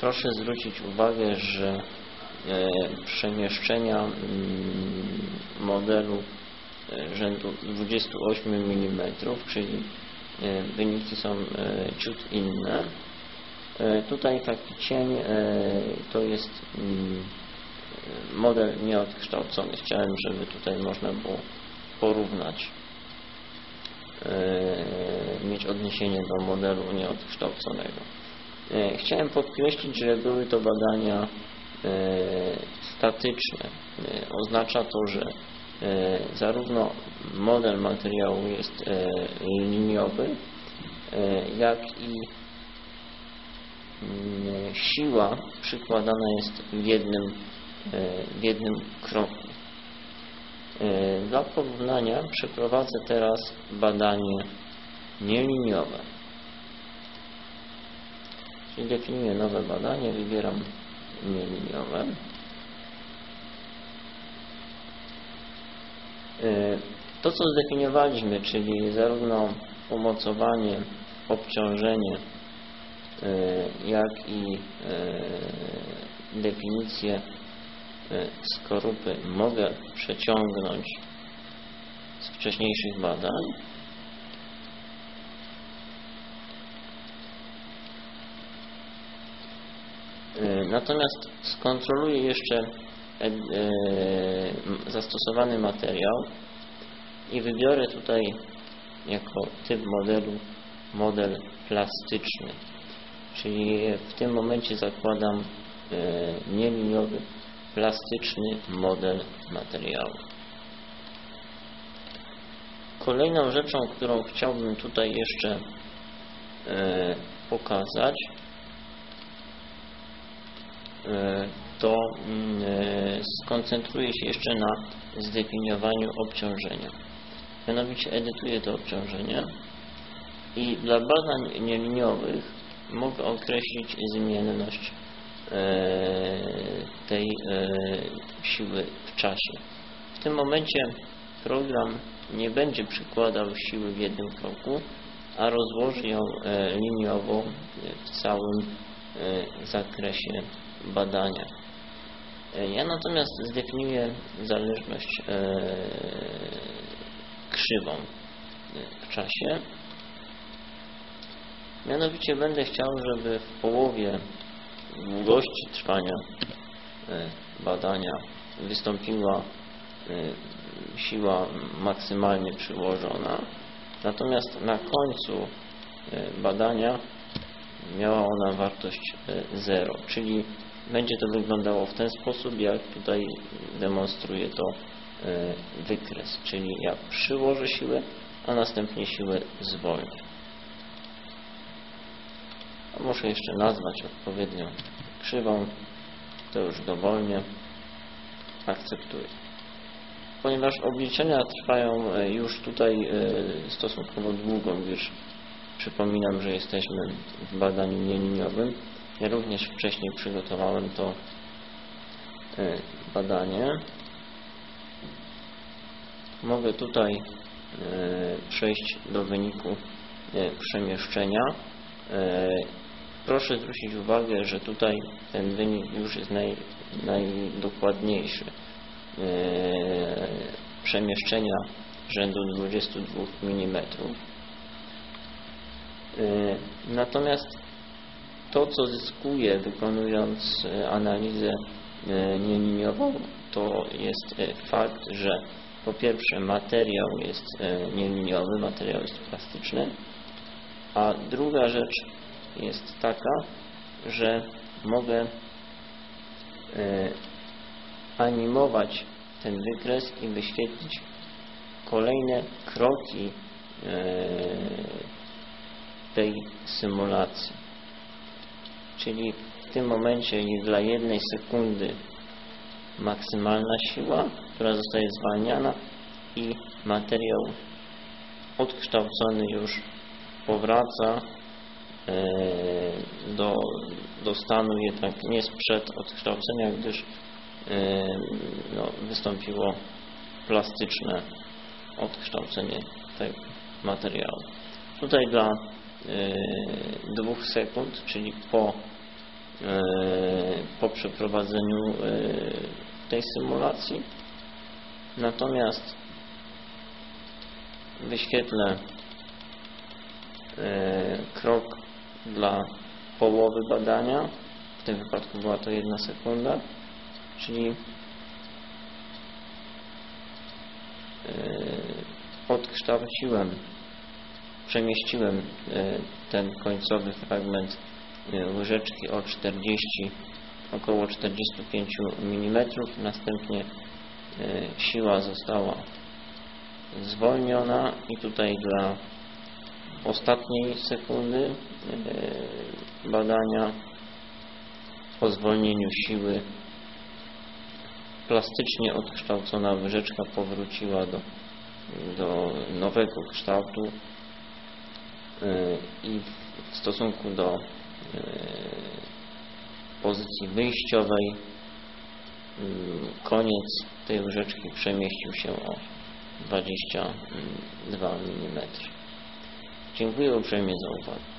proszę zwrócić uwagę, że przemieszczenia mm, modelu rzędu 28 mm, czyli wyniki są ciut inne. Tutaj taki cień to jest mm, model nieodkształcony. Chciałem, żeby tutaj można było porównać, e, mieć odniesienie do modelu nieodkształconego. E, chciałem podkreślić, że były to badania e, statyczne. Oznacza to, że zarówno model materiału jest liniowy, jak i mm, siła przykładana jest w jednym w jednym kroku. E, dla porównania przeprowadzę teraz badanie nieliniowe. Czyli definiuję nowe badanie, wybieram nieliniowe. E, to, co zdefiniowaliśmy, czyli zarówno umocowanie, obciążenie, e, jak i definicję E, skorupy mogę przeciągnąć z wcześniejszych badań. Natomiast skontroluję jeszcze e, zastosowany materiał i wybiorę tutaj jako typ modelu model plastyczny. Czyli w tym momencie zakładam nieliniowy plastyczny model materiału. Kolejną rzeczą, którą chciałbym tutaj jeszcze e, pokazać, e, to mm, e, skoncentruję się jeszcze na zdefiniowaniu obciążenia. Mianowicie edytuję to obciążenie i dla badań nieliniowych mogę określić zmienność E, tej e, siły w czasie. W tym momencie program nie będzie przykładał siły w jednym kroku, a rozłoży ją e, liniowo w całym zakresie badania. Ja natomiast zdefiniuję zależność krzywą w czasie. Mianowicie będę chciał, żeby w połowie długości trwania e, badania wystąpiła e, siła maksymalnie przyłożona, natomiast na końcu e, badania miała ona wartość 0, czyli będzie to wyglądało w ten sposób, jak tutaj demonstruje to wykres, czyli ja przyłożę siłę, a następnie siłę zwolnię. Muszę jeszcze nazwać odpowiednio krzywą. To już dowolnie akceptuję. Ponieważ obliczenia trwają e, już tutaj e, stosunkowo długo, gdyż przypominam, że jesteśmy w badaniu nieliniowym. Również wcześniej przygotowałem to e, badanie. Mogę tutaj przejść do wyniku przemieszczenia Proszę zwrócić uwagę, że tutaj ten wynik już jest naj, najdokładniejszy. Przemieszczenia rzędu 22 mm. Natomiast to, co zyskuję wykonując e, analizę e, nieliniową, to jest e, fakt, że po pierwsze materiał jest nieliniowy, materiał jest plastyczny, a druga rzecz jest taka, że mogę animować ten wykres i wyświetlić kolejne kroki tej symulacji. Czyli w tym momencie dla jednej sekundy maksymalna siła, która zostaje zwalniana i materiał odkształcony już powraca E, do, do stanu jednak nie sprzed odkształcenia, gdyż e, no, wystąpiło plastyczne odkształcenie tego materiału. Tutaj dla dwóch sekund, czyli po e, po przeprowadzeniu e, tej symulacji. Natomiast wyświetlę e, krok dla połowy badania. W tym wypadku była to jedna sekunda, czyli odkształciłem, przemieściłem ten końcowy fragment łyżeczki o 40, około 45 mm. Następnie siła została zwolniona i tutaj dla ostatniej sekundy badania po zwolnieniu siły plastycznie odkształcona łyżeczka powróciła do, do nowego kształtu i w stosunku do pozycji wyjściowej koniec tej łyżeczki przemieścił się o 22 mm. Dziękuję uprzejmie za uwagę.